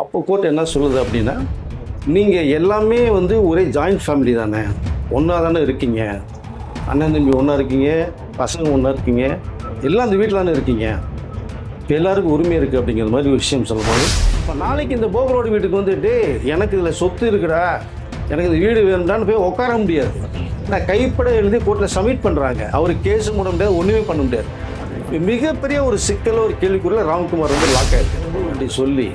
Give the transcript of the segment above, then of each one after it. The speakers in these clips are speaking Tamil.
அப்போ கோர்ட் என்ன சொல்லுது அப்படின்னா நீங்கள் எல்லாமே வந்து ஒரே ஜாயிண்ட் ஃபேமிலி தானே. ஒன்றா தானே இருக்கீங்க. அண்ணன் தம்பி ஒன்றா இருக்கீங்க பசங்க ஒன்றா இருக்கீங்க எல்லாம் அந்த வீட்டில் தானே இருக்கீங்க. இப்போ எல்லாருக்கும் உரிமை இருக்குது அப்படிங்கிற மாதிரி ஒரு விஷயம் சொல்லும்போது இப்போ நாளைக்கு இந்த போகரோடு வீட்டுக்கு வந்து எனக்கு இதில் சொத்து இருக்குடா. எனக்கு இந்த வீடு வேணும்டான்னு போய் உட்கார முடியாது. நான் கைப்பட எழுதி கோர்ட்டில் சப்மிட் பண்ணுறாங்க அவர் கேஸும் மூட முடியாது ஒன்றுமே பண்ண முடியாது. மிகப்பெரிய ஒரு சிக்கல் ஒரு கேள்விக்குள்ள ராம்குமார் வந்து லாக் ஆயிருக்கு அப்படி சொல்லி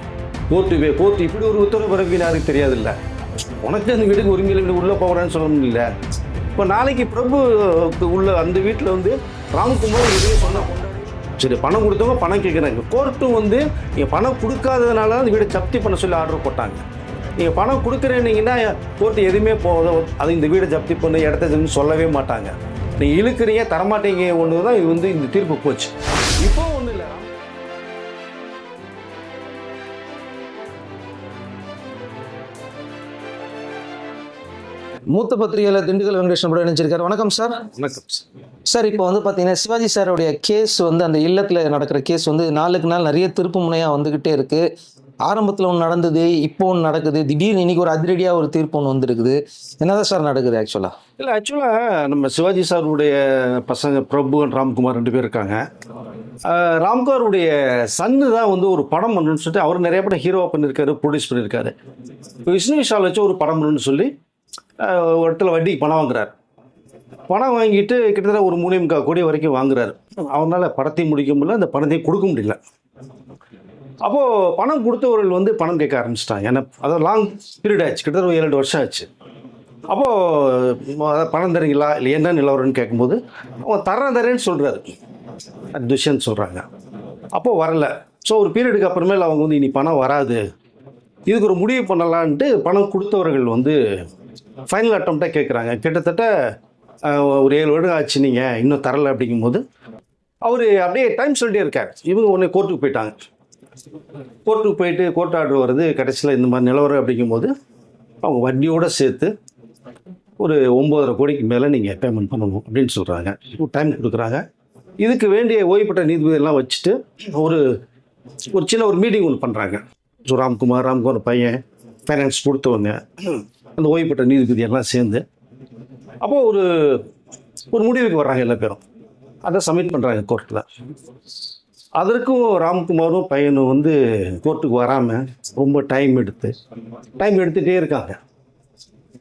கோர்ட்டு வே கோர்ட்டு இப்படி ஒரு உத்தரவு பிறகு யாருக்கு தெரியாதுல்ல. உனக்கு அந்த வீட்டுக்கு உரிமையில் இல்லை உள்ளே போகிறேன்னு சொல்ல முடியல இப்போ நாளைக்கு பிரபு உள்ள அந்த வீட்டில் வந்து ராம்குமார் எதுவும் சொன்ன. சரி பணம் கொடுத்தவங்க பணம் கேட்குறாங்க கோர்ட்டும் வந்து நீங்கள் பணம் கொடுக்காததுனால அந்த வீடை ஜப்தி பண்ண சொல்லி ஆர்டர் போட்டாங்க. நீங்கள் பணம் கொடுக்குறேன்னீங்கன்னா கோர்ட்டு எதுவுமே போதும் அது இந்த வீடை ஜப்தி பண்ண இடத்த சொல்லவே மாட்டாங்க. நீங்கள் இழுக்கிறீங்க தரமாட்டீங்க ஒன்று தான் இது வந்து இந்த தீர்ப்பு போச்சு. இப்போ ஒன்றும் இல்லை மூத்த பத்திரிகையில் திண்டுக்கல் வெங்கடேஷன் கூட இணைஞ்சிருக்காரு. வணக்கம் சார். வணக்கம் சார். இப்போ வந்து பார்த்தீங்கன்னா சிவாஜி சாருடைய கேஸ் வந்து அந்த இல்லத்தில் நடக்கிற கேஸ் வந்து நாளுக்கு நாள் நிறைய திருப்பு முனையாக வந்துக்கிட்டே இருக்கு. ஆரம்பத்தில் ஒன்று நடந்தது இப்போ ஒன்று நடக்குது. திடீர்னு இன்னைக்கு ஒரு அதிரடியாக ஒரு தீர்ப்பு ஒன்று வந்திருக்குது. என்னதான் சார் நடக்குது ஆக்சுவலாக இல்லை ஆக்சுவலாக நம்ம சிவாஜி சாருடைய பசங்க பிரபு ராம்குமார் ரெண்டு பேர் இருக்காங்க. ராம்குமாருடைய சன்னு தான் வந்து ஒரு படம் பண்ணணும்னு சொல்லிட்டு அவர் நிறைய படம் ஹீரோவாக பண்ணியிருக்காரு ப்ரொடியூஸ் பண்ணியிருக்காரு இப்போ விஷ்ணு விஷால் வச்சு ஒரு படம் பண்ணணும்னு சொல்லி ஒரு இடத்துல வட்டிக்கு பணம் வாங்குறாரு. பணம் வாங்கிட்டு கிட்டத்தட்ட ஒரு மூணு முக்கால் கோடி வரைக்கும் வாங்குறாரு. அவனால் படத்தையும் முடிக்க முடியல அந்த பணத்தையும் கொடுக்க முடியல. அப்போது பணம் கொடுத்தவர்கள் வந்து பணம் கேட்க ஆரம்பிச்சிட்டாங்க. ஏன்னா அதாவது லாங் பீரியட் ஆச்சு கிட்டத்தட்ட ஒரு ஏழு வருஷம் ஆச்சு. அப்போது பணம் தரீங்களா? இல்லை என்ன நிலவரம்னு கேட்கும்போது அவன் தரேன் தரேன்னு சொல்கிறாரு துஷ்யன் சொல்கிறாங்க அப்போது வரல. ஸோ ஒரு பீரியடுக்கு அப்புறமேல அவங்க வந்து இனி பணம் வராது. இதுக்கு ஒரு முடிவு பண்ணலான்ட்டு பணம் கொடுத்தவர்கள் வந்து ஃபைனல் அட்டம்ப்டாக கேட்குறாங்க. கிட்டத்தட்ட ஒரு ஏழு வருடம் ஆச்சு நீங்கள் இன்னும் தரலை. அப்படிங்கும்போது அவர் அப்படியே டைம் சொல்லிட்டே இருக்கார். இவங்க உடனே கோர்ட்டுக்கு போயிட்டாங்க. கோர்ட்டுக்கு போயிட்டு கோர்ட் ஆர்டர் வருது கடைசியில் இந்த மாதிரி நிலவரம் அப்படிங்கும்போது அவங்க வட்டியோடு சேர்த்து ஒரு ஒம்பதரை கோடிக்கு மேலே நீங்கள் பேமெண்ட் பண்ணணும் அப்படின்னு சொல்கிறாங்க டைம் கொடுக்குறாங்க. இதுக்கு வேண்டிய ஓய்வுப்பட்ட நீதிபதியெல்லாம் வச்சுட்டு ஒரு ஒரு சின்ன ஒரு மீட்டிங் ஒன்று பண்ணுறாங்க ஸோ ராம்குமார் ராம்குமார் பையன் ஃபைனான்ஸ் கொடுத்தவங்க அந்த ஓய்வுப்பட்ட நீதிபதியெல்லாம் நீதிபதி எல்லாம் சேர்ந்து. அப்போது ஒரு ஒரு முடிவுக்கு வர்றாங்க எல்லா பேரும். அதை சப்மிட் பண்ணுறாங்க கோர்ட்டில் அதற்கும் ராம்குமாரும் பையனும் வந்து கோர்ட்டுக்கு வராமல் ரொம்ப டைம் எடுத்து டைம் எடுத்துகிட்டே இருக்காங்க.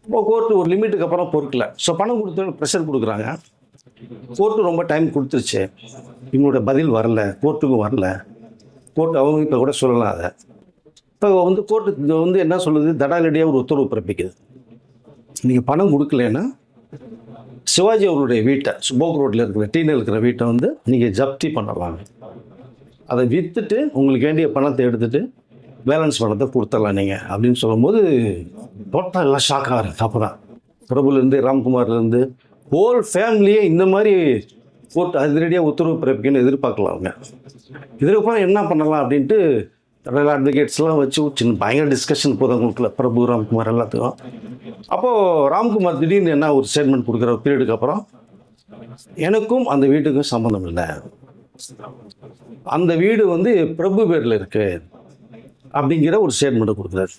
இப்போ கோர்ட்டு ஒரு லிமிட்டுக்கு அப்புறம் பொறுக்கல. ஸோ பணம் கொடுத்து ப்ரெஷர் கொடுக்குறாங்க. கோர்ட்டு ரொம்ப டைம் கொடுத்துருச்சு. இவங்களோட பதில் வரல. கோர்ட்டுக்கும் வரல. கோர்ட்டு அவங்க இப்போ கூட சொல்லலாம் அதை. இப்போ வந்து கோர்ட்டு வந்து என்ன சொல்லுது? தடாலடியாக ஒரு உத்தரவு பிறப்பிக்குது. நீங்கள் பணம் கொடுக்கலன்னா சிவாஜி அவருடைய வீட்டை சுபோக் ரோட்டில் இருக்கிற டீனில் இருக்கிற வீட்டை வந்து நீங்கள் ஜப்தி பண்ணலாம். அதை விற்றுட்டு உங்களுக்கு வேண்டிய பணத்தை எடுத்துகிட்டு பேலன்ஸ் பணத்தை கொடுத்துடலாம் நீங்கள் அப்படின்னு சொல்லும்போது டோட்டல் எல்லாம் ஷாக் ஆகிறாங்க அப்போ தான் பிரபுலேருந்து ராம்குமார்லேருந்து ஹோல் ஃபேமிலியே இந்த மாதிரி கோர்ட் அதிரடியாக உத்தரவு பிறப்பிக்கன்னு எதிர்பார்க்கலாம் அவங்க. இதுக்கப்புறம் என்ன பண்ணலாம் அப்படின்ட்டு ரெண்டு அட்வொகேட்ஸ்லாம் வச்சு சின்ன பயங்கர டிஸ்கஷன் போதும் உங்களுக்குள்ள பிரபு ராம்குமார் எல்லாத்துக்கும். அப்போது ராம்குமார் திடீர்னு என்ன ஒரு ஸ்டேட்மெண்ட் கொடுக்குற பீரியடுக்கு அப்புறம் எனக்கும் அந்த வீட்டுக்கும் சம்மந்தம் இல்லை. அந்த வீடு வந்து பிரபு பேரில் இருக்கு அப்படிங்கிற ஒரு ஸ்டேட்மெண்ட்டை கொடுக்குறாரு.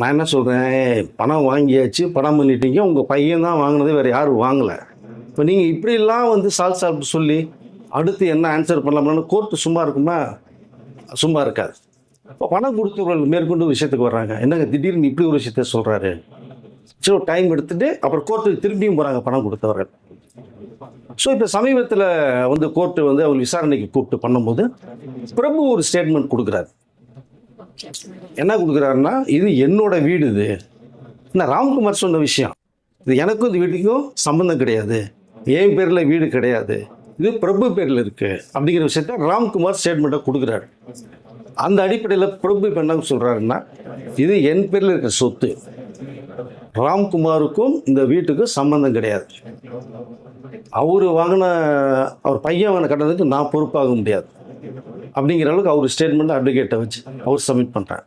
நான் என்ன சொல்கிறேன் பணம் வாங்கியாச்சு பணம் பண்ணிட்டீங்க உங்கள் பையன் தான் வாங்கினது வேறு யாரும் வாங்கலை. இப்போ நீங்கள் இப்படிலாம் வந்து சால் சாப்பிட்டு சொல்லி அடுத்து என்ன ஆன்சர் பண்ணலாம்னு கோர்ட்டு சும்மா இருக்குமா? சும்மா இருக்காது. இப்போ பணம் கொடுத்தவர்கள் மேற்கொண்டு ஒரு விஷயத்துக்கு வர்றாங்க. என்னங்க திடீர்னு இப்படி ஒரு விஷயத்த சொல்கிறாரு சரி டைம் எடுத்துகிட்டு அப்புறம் கோர்ட்டுக்கு திரும்பியும் போகிறாங்க பணம் கொடுத்தவர்கள். ஸோ இப்போ சமீபத்தில் வந்து கோர்ட்டு வந்து அவர் விசாரணைக்கு கூப்பிட்டு பண்ணும்போது பிரபு ஒரு ஸ்டேட்மெண்ட் கொடுக்குறாரு. என்ன கொடுக்குறாருன்னா இது என்னோட வீடு இது. நான் ராம்குமார் சொன்ன விஷயம். இது எனக்கும் இந்த வீட்டுக்கும் சம்மந்தம் கிடையாது. என் பேரில் வீடு கிடையாது. இது பிரபு பேரில் இருக்குது அப்படிங்கிற விஷயத்த ராம்குமார் ஸ்டேட்மெண்ட்டை கொடுக்குறாரு. அந்த அடிப்படையில் பிரபு இப்போ என்ன சொல்கிறாருன்னா இது என் பேரில் இருக்கிற சொத்து. ராம்குமாருக்கும் இந்த வீட்டுக்கும் சம்மந்தம் கிடையாது. அவர் வாங்கின அவர் பையன் வாங்கின கட்டணத்துக்கு நான் பொறுப்பாக முடியாது. அப்படிங்கிற அளவுக்கு அவர் ஸ்டேட்மெண்ட் அட்வொகேட்டை வச்சு அவர் சப்மிட் பண்ணுறாரு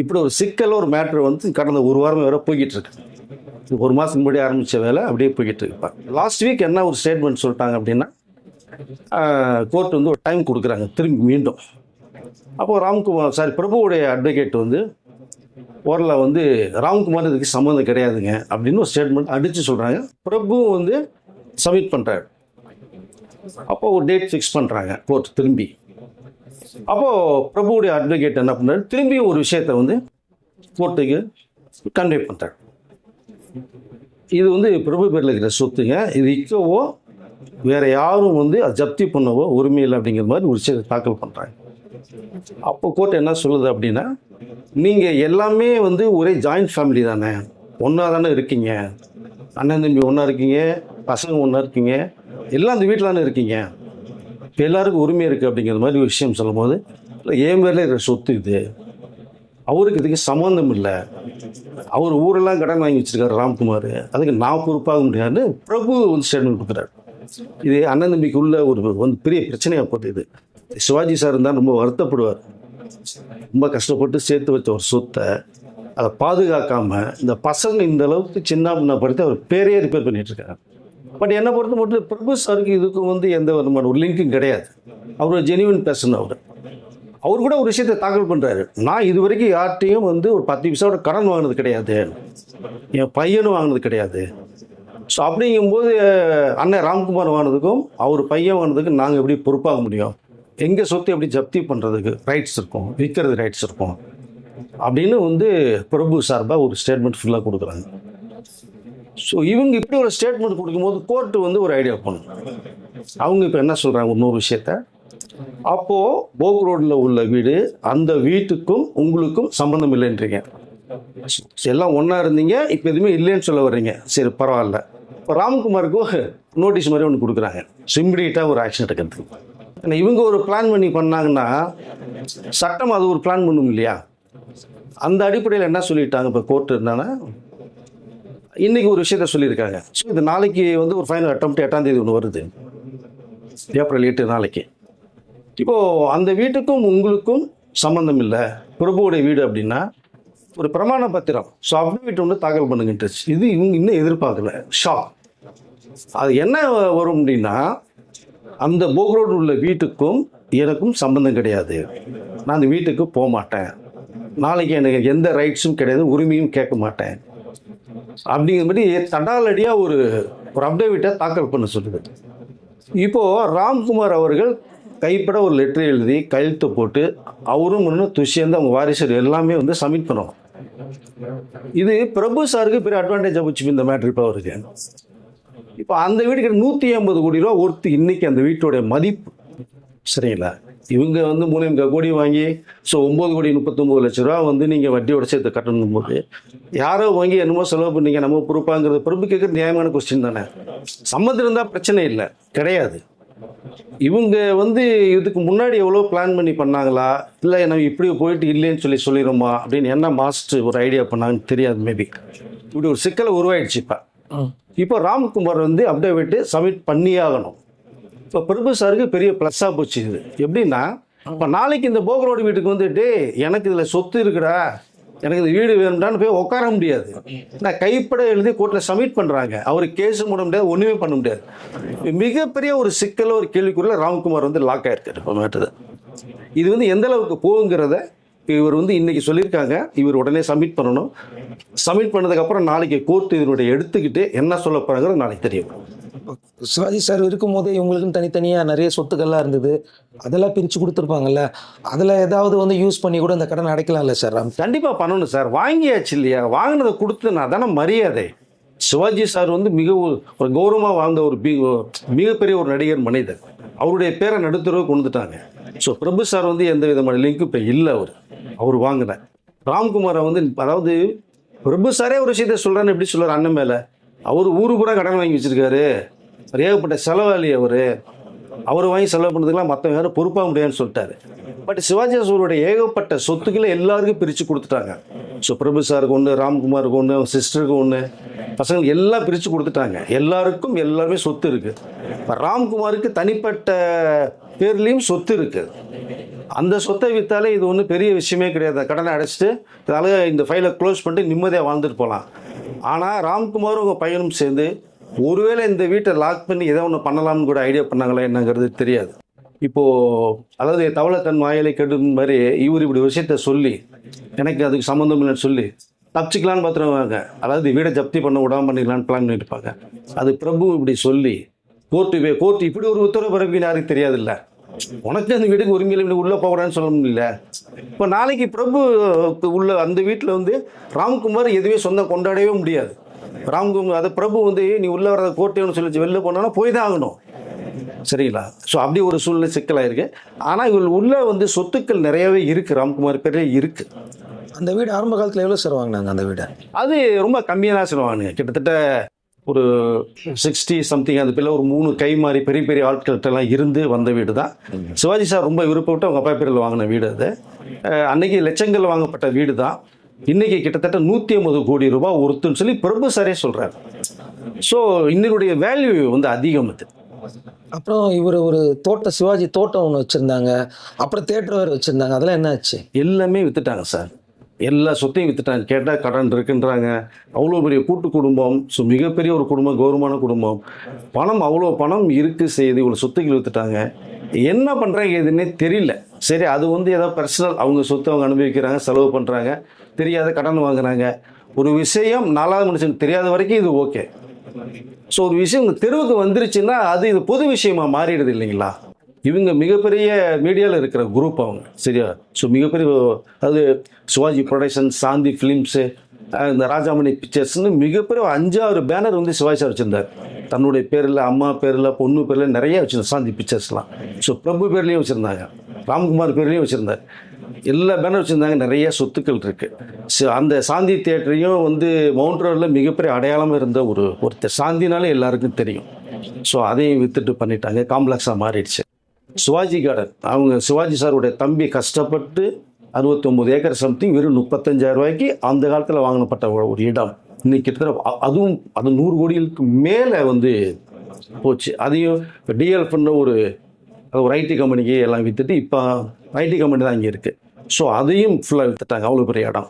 இப்படி ஒரு சிக்கல் ஒரு மேட்ரு வந்து கடந்த ஒரு வாரம் வரை போய்கிட்டு இருக்கு. ஒரு மாதத்துக்கு முன்னாடி ஆரம்பித்த வேலை அப்படியே போய்கிட்டு இருப்பாங்க லாஸ்ட் வீக் என்ன ஒரு ஸ்டேட்மெண்ட் சொல்லிட்டாங்க அப்படின்னா கோர்ட் வந்து ஒரு டைம் கொடுக்குறாங்க. திரும்பி மீண்டும். அப்போது ராம்குமார் சாரி பிரபுவுடைய அட்வொகேட் வந்து ஓரில் வந்து ராம்குமார் இதுக்கு சம்மந்தம் கிடையாதுங்க அப்படின்னு ஒரு ஸ்டேட்மெண்ட் அடித்து சொல்கிறாங்க பிரபு வந்து சப்மிட் பண்ணுறாரு அப்போ ஒரு டேட் ஃபிக்ஸ் பண்ணுறாங்க கோர்ட் திரும்பி. அப்போது பிரபுவுடைய அட்வொகேட் என்ன பண்ணுறாரு திரும்பியும் ஒரு விஷயத்தை வந்து கோர்ட்டுக்கு கன்வே பண்ணுறாரு இது வந்து பிரபு பேரில் இருக்கிற சொத்துங்க. இது இக்கவோ வேறு யாரும் வந்து அதை ஜப்தி பண்ணவோ உரிமை இல்லை அப்படிங்கிற மாதிரி ஒரு விஷயத்தை தாக்கல் பண்ணுறாங்க அப்போ கோர்ட் என்ன சொல்லுது அப்படின்னா நீங்கள் எல்லாமே வந்து ஒரே ஜாயிண்ட் ஃபேமிலி தானே. ஒன்றா தானே இருக்கீங்க. அண்ணன் தம்பி ஒன்றா இருக்கீங்க பசங்க ஒன்றா இருக்கீங்க எல்லாம் அந்த வீட்டில் தானே இருக்கீங்க. இப்போ எல்லாருக்கும் உரிமை இருக்குது அப்படிங்கிற மாதிரி ஒரு விஷயம் சொல்லும்போது இல்லை என் பேரில் இருக்கிற சொத்து இது. அவருக்கு இதுக்கு சம்மந்தம் இல்லை. அவர் ஊரெல்லாம் கடன் வாங்கி வச்சுருக்காரு ராம்குமார். அதுக்கு நான் பொறுப்பாக முடியாதுன்னு பிரபு வந்து ஸ்டேட்மெண்ட் கொடுக்குறாரு இது அண்ணன் தம்பிக்குள்ள ஒரு வந்து பெரிய பிரச்சனையாக போட்டு இது. சிவாஜி சார் இருந்தால் ரொம்ப வருத்தப்படுவார். ரொம்ப கஷ்டப்பட்டு சேர்த்து வச்ச ஒரு சொத்தை அதை பாதுகாக்காம இந்த பசங்க இந்த அளவுக்கு சின்ன படுத்தி அவர் பேரையே ரிப்பேர் பண்ணிட்டு இருக்காரு. பட் என்னை பொறுத்த மட்டும் பிரபு சாருக்கு இதுக்கும் வந்து எந்த விதமான ஒரு லிங்க்கும் கிடையாது. அவர் ஒரு ஜெனிவன் பர்சன் அவர். அவர் கூட ஒரு விஷயத்தை தாக்கல் பண்ணுறாரு நான் இது வரைக்கும் யார்கிட்டையும் வந்து ஒரு பத்து பைசாவோட கடன் வாங்கினது கிடையாது. என் பையனும் வாங்கினது கிடையாது. ஸோ அப்படிங்கும்போது அண்ணன் ராம்குமார் வாங்கினதுக்கும் அவர் பையன் வாங்கினதுக்கும் நாங்கள் எப்படி பொறுப்பாக முடியும்? எங்கள் சொத்து எப்படி ஜப்தி பண்ணுறதுக்கு ரைட்ஸ் இருக்கும் விற்கிறது ரைட்ஸ் இருக்கும் அப்படின்னு வந்து பிரபு சார்பாக ஒரு ஸ்டேட்மெண்ட் ஃபுல்லாக கொடுக்குறாங்க. ஸோ இவங்க இப்படி ஒரு ஸ்டேட்மெண்ட் கொடுக்கும்போது கோர்ட்டு வந்து ஒரு ஐடியா பண்ணும். அவங்க இப்போ என்ன சொல்கிறாங்க இன்னொரு விஷயத்த? அப்போது போக் ரோடில் உள்ள வீடு அந்த வீட்டுக்கும் உங்களுக்கும் சம்மந்தம் இல்லைன்றீங்க. எல்லாம் ஒன்றா இருந்தீங்க இப்போ எதுவுமே இல்லைன்னு சொல்ல வர்றீங்க. சரி பரவாயில்ல. இப்போ ராம்குமாருக்கு நோட்டீஸ் மாதிரி ஒன்று கொடுக்குறாங்க. இம்மிடியட்டாக ஒரு ஆக்ஷன் எடுக்கிறதுக்கு. ஏன்னா இவங்க ஒரு பிளான் பண்ணி பண்ணாங்கன்னா சட்டம் அது ஒரு பிளான் பண்ணும் இல்லையா? அந்த அடிப்படையில் என்ன சொல்லிட்டாங்க இப்போ கோர்ட் என்னன்னா இன்னைக்கு ஒரு விஷயத்த சொல்லியிருக்காங்க. ஸோ இது நாளைக்கு வந்து ஒரு ஃபைனல் அட்டம் எட்டாம் தேதி ஒன்று வருது. ஏப்ரல் எட்டு நாளைக்கு. இப்போது அந்த வீட்டுக்கும் உங்களுக்கும் சம்மந்தம் இல்லை. பிரபுவோடைய வீடு அப்படின்னா ஒரு பிரமாண பத்திரம். ஸோ அஃபிடவிட் ஒன்று தாக்கல் பண்ணுங்கன்ட்டுச்சு இது இவங்க இன்னும் எதிர்பார்க்கல. ஷாக் அது என்ன வரும் அப்படின்னா அந்த போக்ரோடு உள்ள வீட்டுக்கும் எனக்கும் சம்பந்தம் கிடையாது. நான் அந்த வீட்டுக்கு போக மாட்டேன். நாளைக்கு எனக்கு எந்த ரைட்ஸும் கிடையாது உரிமையும் கேட்க மாட்டேன். அப்படிங்கிற மாதிரி தடாலடியாக ஒரு ஒரு அப்டேவிட்டை தாக்கல் பண்ண சொல்லுது. இப்போது ராம்குமார் அவர்கள் கைப்பட ஒரு லெட்டர் எழுதி கையெழுத்து போட்டு அவரும் இன்னும் துஷியந்து அவங்க வாரிசர் எல்லாமே வந்து சப்மிட் பண்ணுவோம் இது பிரபு சாருக்கு பெரிய அட்வான்டேஜ் போச்சு இந்த மேட்ரு இப்போ அவருக்கு. இப்போ அந்த வீட்டுக்கு நூற்றி ஐம்பது கோடி ரூபா ஒருத்து இன்னைக்கு அந்த வீட்டுடைய மதிப்பு. சரிங்களா? இவங்க வந்து மூணு கோடி வாங்கி ஸோ ஒம்பது கோடி முப்பத்தொம்பது லட்ச ரூபா வந்து நீங்கள் வட்டியோட சேர்த்து கட்டணும் போது யாரோ வாங்கி என்னமோ செலவு பண்ணீங்க நம்ம பொறுப்பாங்கிறது பொறுப்பு கேட்குற நியாயமான கொஸ்டின் தானே. சம்மந்தம் இருந்தால் பிரச்சனை இல்லை கிடையாது. இவங்க வந்து இதுக்கு முன்னாடி எவ்வளோ பிளான் பண்ணி பண்ணாங்களா? இல்லை நம்ம இப்படி போயிட்டு இல்லைன்னு சொல்லி சொல்லிடுமா அப்படின்னு என்ன மாஸ்டர் ஒரு ஐடியா பண்ணாங்கன்னு தெரியாது மேபி இப்படி ஒரு சிக்கலை உருவாயிடுச்சு இப்போ. இப்போ ராம்குமார் வந்து அப்டேவிட்டு சப்மிட் பண்ணியே ஆகணும் இப்போ பிரபு சாருக்கு பெரிய ப்ளஸ்ஸாக போச்சு இது. எப்படின்னா இப்போ நாளைக்கு இந்த போகரோடு வீட்டுக்கு வந்து டே எனக்கு இதில் சொத்து இருக்குடா. எனக்கு இந்த வீடு வேணும்டான்னு போய் உட்கார முடியாது. நான் கைப்பட எழுதி கோர்ட்டில் சப்மிட் பண்ணுறாங்க அவர் கேஸ் போட முடியாது ஒன்றுமே பண்ண முடியாது. மிகப்பெரிய ஒரு சிக்கல ஒரு கேள்விக்குள்ள ராம்குமார் வந்து லாக் ஆகிருக்காரு இப்போ மேட்டது இது வந்து எந்த அளவுக்கு போகுங்கிறத இவர் வந்து இன்னைக்கு சொல்லியிருக்காங்க இவர் உடனே சப்மிட் பண்ணணும். சப்மிட் பண்ணதுக்கப்புறம் நாளைக்கு கோர்ட் இதனுடைய எடுத்துக்கிட்டு என்ன சொல்ல போகிறாங்கிறது நாளைக்கு தெரியும். சிவாஜி சார் இருக்கும்போதே இவங்களுக்குன்னு தனித்தனியாக நிறைய சொத்துக்கள்லாம் இருந்தது. அதெல்லாம் பிரித்து கொடுத்துருப்பாங்கல்ல. அதில் ஏதாவது வந்து யூஸ் பண்ணி கூட இந்த கடன் அடைக்கலாம்ல சார்? கண்டிப்பாக பண்ணணும் சார். வாங்கியாச்சு இல்லையா? வாங்கினதை கொடுத்து நான் தானே மரியாதை. சிவாஜி சார் வந்து மிக ஒரு கௌரவமாக வாழ்ந்த ஒரு மிகப்பெரிய ஒரு நடிகர் மனிதர். அவருடைய பேரை நடுத்தரவு கொண்டுட்டாங்க. ஸோ பிரபு சார் வந்து எந்த விதமான லிங்க்கும் இப்போ இல்லை அவர். அவர் வாங்கின. ராம்குமாரை வந்து அதாவது பிரபு சாரே ஒரு விஷயத்த சொல்கிறான்னு எப்படி சொல்கிறார் அண்ணன் மேலே? அவர் ஊரு பூரா கடன் வாங்கி வச்சிருக்காரு. ஏகப்பட்ட செலவாளி அவர். அவர் வாங்கி செலவு பண்ணுறதுக்கெல்லாம் மற்றவங்க யாரும் பொறுப்பாக முடியாதுன்னு சொல்லிட்டாரு. பட் சிவாஜி சாருடைய ஏகப்பட்ட சொத்துக்களை எல்லாருக்கும் பிரித்து கொடுத்துட்டாங்க. ஸோ பிரபு சாருக்கு ஒன்று ராம்குமாருக்கு ஒன்று அவங்க சிஸ்டருக்கு ஒன்று பசங்களுக்கு எல்லாம் பிரித்து கொடுத்துட்டாங்க. எல்லாருக்கும் எல்லாருமே சொத்து இருக்குது இப்போ ராம்குமாருக்கு தனிப்பட்ட பேர்லேயும் சொத்து இருக்குது அந்த சொத்தை விற்றாலே இது ஒன்றும் பெரிய விஷயமே கிடையாது. கடனை அடைச்சிட்டு அதனால இந்த ஃபைலை க்ளோஸ் பண்ணிட்டு நிம்மதியாக வாழ்ந்துட்டு போகலாம் ஆனால் ராம்குமாரும் உங்கள் பையனும் சேர்ந்து ஒருவேளை இந்த வீட்டை லாக் பண்ணி ஏதோ ஒன்று பண்ணலாம்னு கூட ஐடியா பண்ணாங்களா என்னங்கிறது தெரியாது. இப்போது அதாவது தவளை தன் வாயிலை கெடும் மாதிரி இவர் இப்படி விஷயத்த சொல்லி எனக்கு அதுக்கு சம்மந்தம் இல்லைன்னு சொல்லி தப்பிச்சிக்கலான்னு பார்த்துருவாங்க. அதாவது வீடை ஜப்தி பண்ண விடாம பண்ணிக்கலான்னு பிளான் பண்ணியிருப்பாங்க அது பிரபு இப்படி சொல்லி கோர்ட்டு கோர்ட்டு இப்படி ஒரு உத்தரவு பிறப்பின்னு யாருக்கு தெரியாதுல்ல. உனக்கு அந்த வீட்டுக்கு உரிமையில் இப்படி உள்ளே போகிறான்னு சொல்ல முடியல. இப்போ நாளைக்கு பிரபு உள்ள அந்த வீட்டில் வந்து ராம்குமார் எதுவுமே சொந்தம் கொண்டாடவே முடியாது. ராம்குமார் அதை பிரபு வந்து நீ உள்ளே வர கோர்ட்டேன்னு சொல்லி வெளில போனோன்னா போய் தான் ஆகணும். சரிங்களா? ஸோ அப்படி ஒரு சூழ்நிலை சிக்கலாக ஆனால் இவள் உள்ள வந்து சொத்துக்கள் நிறையவே இருக்கு. ராம்குமார் பேர்ல இருக்கு. அந்த வீடு ஆரம்ப காலத்தில் எவ்வளோ சார் வாங்கினாங்க அந்த வீடை? அது ரொம்ப கம்மியாக தான் சொல்லுவாங்க கிட்டத்தட்ட ஒரு சிக்ஸ்டி சம்திங் அந்த பிள்ளை ஒரு மூணு கை மாறி பெரிய பெரிய ஆட்கள்கிட்ட எல்லாம் இருந்து வந்த வீடு தான். சிவாஜி சார் ரொம்ப விருப்பப்பட்டு அவங்க அப்பா பேரில் வாங்கின வீடு அது. அன்னைக்கு லட்சங்கள் வாங்கப்பட்ட வீடு தான். இன்னைக்கு கிட்டத்தட்ட நூற்றி ஐம்பது கோடி ரூபாய் ஒருத்துன்னு சொல்லி பிரபு சாரே சொல்கிறார் ஸோ இன்னனுடைய வேல்யூ வந்து அதிகம் அது. அப்புறம் இவர் ஒரு தோட்டம் சிவாஜி தோட்டம் ஒன்று வச்சுருந்தாங்க. அப்புறம் தேட்டர் வேறு வச்சுருந்தாங்க. அதெல்லாம் என்ன ஆச்சு? எல்லாமே வித்துட்டாங்க சார். எல்லா சொத்தையும் வித்துட்டாங்க. கேட்டால் கடன் இருக்குன்றாங்க. அவ்வளோ பெரிய கூட்டு குடும்பம் ஸோ மிகப்பெரிய ஒரு குடும்பம் கௌரவமான குடும்பம். பணம் அவ்வளோ பணம் இருக்குது செய்து இவ்வளோ சொத்துக்கள் வித்துட்டாங்க. என்ன பண்ணுறாங்க எதுன்னே தெரியல. சரி அது வந்து ஏதோ பர்சனல் அவங்க சொத்து அவங்க அனுபவிக்கிறாங்க செலவு பண்ணுறாங்க தெரியாத கடன் வாங்குறாங்க. ஒரு விஷயம் நாலாவது மனுஷனுக்கு தெரியாத வரைக்கும் இது ஓகே ஸோ ஒரு விஷயம் இந்த தெருவுக்கு வந்துருச்சுன்னா அது இது பொது விஷயமா மாறிடுது இல்லைங்களா? இவங்க மிகப்பெரிய மீடியாவில் இருக்கிற குரூப் அவங்க சரியா? ஸோ மிகப்பெரிய அது சிவாஜி ப்ரொடக்ஷன் சாந்தி ஃபிலிம்ஸு இந்த ராஜாமணி பிக்சர்ஸ்னு மிகப்பெரிய அஞ்சாறு பேனர் வந்து சிவாஜி சார் வச்சுருந்தார். தன்னுடைய பேரில் அம்மா பேரில் பொண்ணு பேரில் நிறைய வச்சுருந்தார் சாந்தி பிக்சர்ஸ்லாம் ஸோ பிரபு பேர்லேயும் வச்சுருந்தாங்க ராம்குமார் பேர்லேயும் வச்சுருந்தார். எல்லா பேனர் வச்சுருந்தாங்க நிறைய சொத்துக்கள் இருக்குது அந்த சாந்தி தேட்டரையும் வந்து மவுண்ட் ரோடில் மிகப்பெரிய அடையாளமாக இருந்த ஒரு ஒருத்தர். சாந்தினாலே எல்லாருக்கும் தெரியும். ஸோ அதையும் வித்துட்டு பண்ணிட்டாங்க. காம்ப்ளெக்ஸாக மாறிடுச்சு. சிவாஜி கார்டன் அவங்க சிவாஜி சாருடைய தம்பி கஷ்டப்பட்டு அறுபத்தொம்போது ஏக்கர் சம்திங் வெறும் முப்பத்தஞ்சாயிரம் ரூபாய்க்கு அந்த காலத்தில் வாங்கப்பட்ட ஒரு- இடம். இன்னைக்கு கிட்டத்தட்ட அதுவும் அது நூறு கோடிகளுக்கு மேலே வந்து போச்சு. அதையும் இப்போ டிஎல்ஃப்னு ஒரு ஒரு ஐடி கம்பெனிக்கு எல்லாம் விற்றுட்டு இப்போ ஐடி கம்பெனி தான் இங்கே இருக்குது ஸோ அதையும் ஃபுல்லாக விற்றுட்டாங்க அவ்வளோ பெரிய இடம்.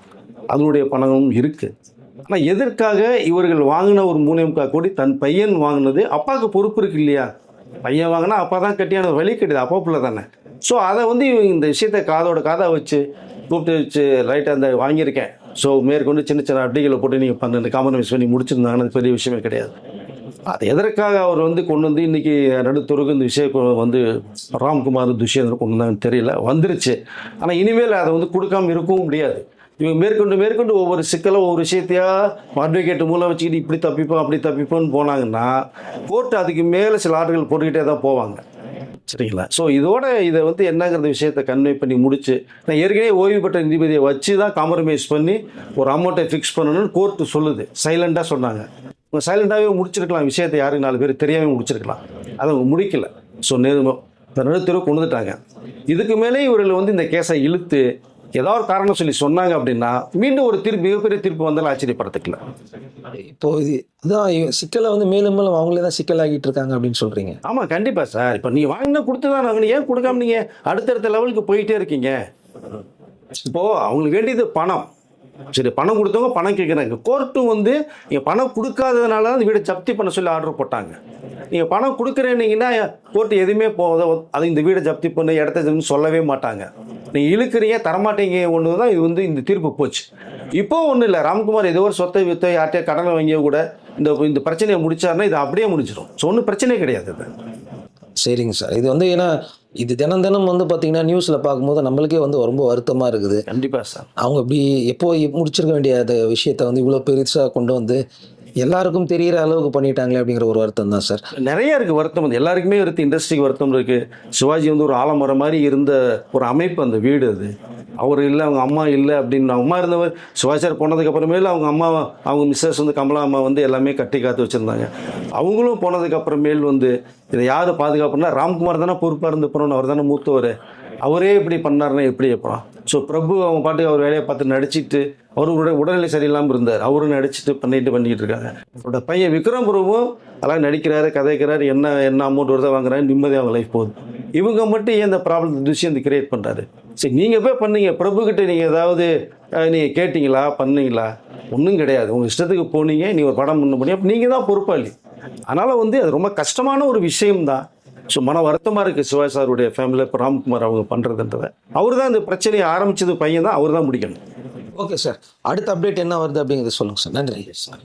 அதனுடைய பணமும் இருக்குது ஆனால் எதற்காக இவர்கள் வாங்கின ஒரு மூணே முக்கால் கோடி தன் பையன் வாங்கினது அப்பாவுக்கு பொறுப்பு இருக்கு இல்லையா? பையன் வாங்கினா அப்பா தான் கட்டியான வழி கிடையாது. அப்பா பிள்ளை தானே. ஸோ அதை வந்து இவங்க இந்த விஷயத்தை காதோட காதாக வச்சு கூப்பிட்டு வச்சு ரைட்டாக அந்த வாங்கியிருக்கேன். ஸோ மேற்கொண்டு சின்ன சின்ன அப்டிகளை போட்டு நீங்கள் பண்ணு காம்ப்ரமைஸ் பண்ணி முடிச்சிருந்தாங்கன்னு பெரிய விஷயமே கிடையாது. அது எதற்காக அவர் வந்து கொண்டு வந்து இன்னைக்கு நடுத்தருக்கு இந்த விஷயம் வந்து ராம்குமார் துஷ்யந்தர் கொண்டு வந்தாங்கன்னு தெரியல. வந்துருச்சு. ஆனால் இனிமேல் அதை வந்து கொடுக்காம இருக்கவும் முடியாது. இவங்க மேற்கொண்டு மேற்கொண்டு ஒவ்வொரு சிக்கலும் ஒவ்வொரு விஷயத்தையா அட்வொகேட் மூலம் வச்சுக்கிட்டு இப்படி தப்பிப்போம் அப்படி தப்பிப்போம்னு போனாங்கன்னா கோர்ட்டு அதுக்கு மேலே சில ஆர்டர்கள் போட்டுக்கிட்டே தான் போவாங்க. சரிங்களா? ஸோ இதோட இதை வந்து என்னங்கிறத விஷயத்த கன்வே பண்ணி முடிச்சு நான் ஏற்கனவே ஓய்வு பெற்ற நீதிபதியை வச்சு தான் காம்ப்ரமைஸ் பண்ணி ஒரு அமௌண்ட்டை ஃபிக்ஸ் பண்ணணும்னு கோர்ட்டு சொல்லுது. சைலண்டாக சொன்னாங்க. சைலண்டாகவே முடிச்சிருக்கலாம் விஷயத்தை யாருக்கு நாலு பேர் தெரியாமல் முடிச்சிருக்கலாம். அதை அவங்க முடிக்கல. ஸோ நடுத்தரவு கொண்டு வந்துட்டாங்க இதுக்கு மேலே இவர்கள் வந்து இந்த கேஸை இழுத்து ஏதாவது ஒரு காரணம் சொல்லி சொன்னாங்க அப்படின்னா மீண்டும் ஒரு தீர்ப்பு மிகப்பெரிய தீர்ப்பு வந்தாலும் ஆச்சரியப்படுறதுக்கல இப்போ இது இதான் சிக்கலை வந்து மேலும் மேலும் அவங்களே தான் சிக்கலாகிட்டு இருக்காங்க அப்படின்னு சொல்றீங்க. ஆமாம் கண்டிப்பாக சார். இப்போ நீங்கள் வாங்கினா கொடுத்து தான் வாங்கினீங்க ஏன் கொடுக்காம நீங்கள் அடுத்தடுத்த லெவலுக்கு போயிட்டே இருக்கீங்க? இப்போது அவங்களுக்கு வேண்டியது பணம். சரி பணம் கொடுத்தவங்க பணம் கேட்குறாங்க கோர்ட்டும் வந்து நீங்கள் பணம் கொடுக்காததுனால தான் இந்த வீடை ஜப்தி பண்ண சொல்லி ஆர்டர் போட்டாங்க. நீங்கள் பணம் கொடுக்குறேன்னீங்கன்னா கோர்ட்டு எதுவுமே போத அது இந்த வீடை ஜப்தி பண்ண இடத்த ஜப்தி சொல்லவே மாட்டாங்க. நீங்கள் இழுக்கிறீங்க தரமாட்டீங்க ஒன்று தான் இது வந்து இந்த தீர்ப்பு போச்சு. இப்போ ஒன்றும் இல்லை ராம்குமார் ஏதோ ஒரு சொத்தை வித்தோ யார்கிட்டயோ கடனை வாங்கியோ கூட இந்த இந்த பிரச்சனையை முடிச்சாருன்னா இது அப்படியே முடிஞ்சிடும் ஸோ ஒன்றும் பிரச்சனையே கிடையாது இது சரிங்க சார் இது வந்து ஏன்னா இது தினம் தினம் வந்து பார்த்தீங்கன்னா நியூஸில் பார்க்கும்போது நம்மளுக்கே வந்து ரொம்ப வருத்தமாக இருக்குது. கண்டிப்பாக சார் அவங்க இப்படி எப்போ முடிச்சிருக்க வேண்டிய அந்த விஷயத்த வந்து இவ்வளோ பெருசாக கொண்டு வந்து எல்லாருக்கும் தெரிகிற அளவுக்கு பண்ணிட்டாங்களே அப்படிங்கிற ஒரு வருத்தம் தான் சார். நிறைய இருக்குது வருத்தம் வந்து. எல்லாருக்குமே இருக்கு இண்டஸ்ட்ரிக்கு வருத்தம் இருக்குது சிவாஜி வந்து ஒரு ஆலமரம் மாதிரி இருந்த ஒரு அமைப்பு அந்த வீடு அது. அவர் இல்லை அவங்க அம்மா இல்லை அப்படின்னு அம்மா இருந்தவர் சிவாஜி சார் போனதுக்கு அவங்க அம்மா அவங்க மிஸ்ஸஸ் வந்து கமலா அம்மா வந்து எல்லாமே கட்டி காத்து வச்சுருந்தாங்க. அவங்களும் போனதுக்கு அப்புறமேல் வந்து இதை யார் பாதுகாப்புனா ராம்குமார் தானே பொறுப்பாக இருந்து போனோம் அவர் தானே மூத்தவர். அவரே இப்படி பண்ணார்னா எப்படி அப்புறம்? ஸோ பிரபு அவங்க பாட்டுக்கு அவர் வேலையை பார்த்து நடிச்சிட்டு அவருடைய உடல்நிலை சரியில்லாமல் இருந்தார். அவரும் நடிச்சிட்டு பண்ணிட்டு பண்ணிட்டு இருக்காங்க. அவரோட பையன் விக்ரம் பிரபுவும் அதெல்லாம் நடிக்கிறாரு கதைக்கிறாரு என்ன என்ன அமௌண்ட் வருதா வாங்குறாரு நிம்மதியாக அவங்க லைஃப் போகுது. இவங்க மட்டும் ஏன் இந்த ப்ராப்ளம் இந்த கிரியேட் பண்ணுறாரு சரி நீங்கள் போய் பண்ணீங்க. பிரபுக்கிட்ட நீங்கள் ஏதாவது நீங்கள் கேட்டிங்களா? பண்ணீங்களா? ஒன்றும் கிடையாது. உங்கள் இஷ்டத்துக்கு போனீங்க நீ ஒரு படம் பண்ண முடியும் அப்போ நீங்கள் தான் பொறுப்பாளி. அதனால் வந்து அது ரொம்ப கஷ்டமான ஒரு விஷயம்தான். ஸோ மன வருத்தமாக இருக்குது சிவா சாருடைய ஃபேமிலியில் இப்போ ராம்குமார் அவங்க பண்ணுறதுன்றத அவர் தான் இந்த பிரச்சனையை ஆரம்பிச்சது பையன் தான் அவர் தான் முடிக்கணும். ஓகே சார் அடுத்த அப்டேட் என்ன வருது அப்படிங்கிறத சொல்லுங்க சார் நன்றி. சார்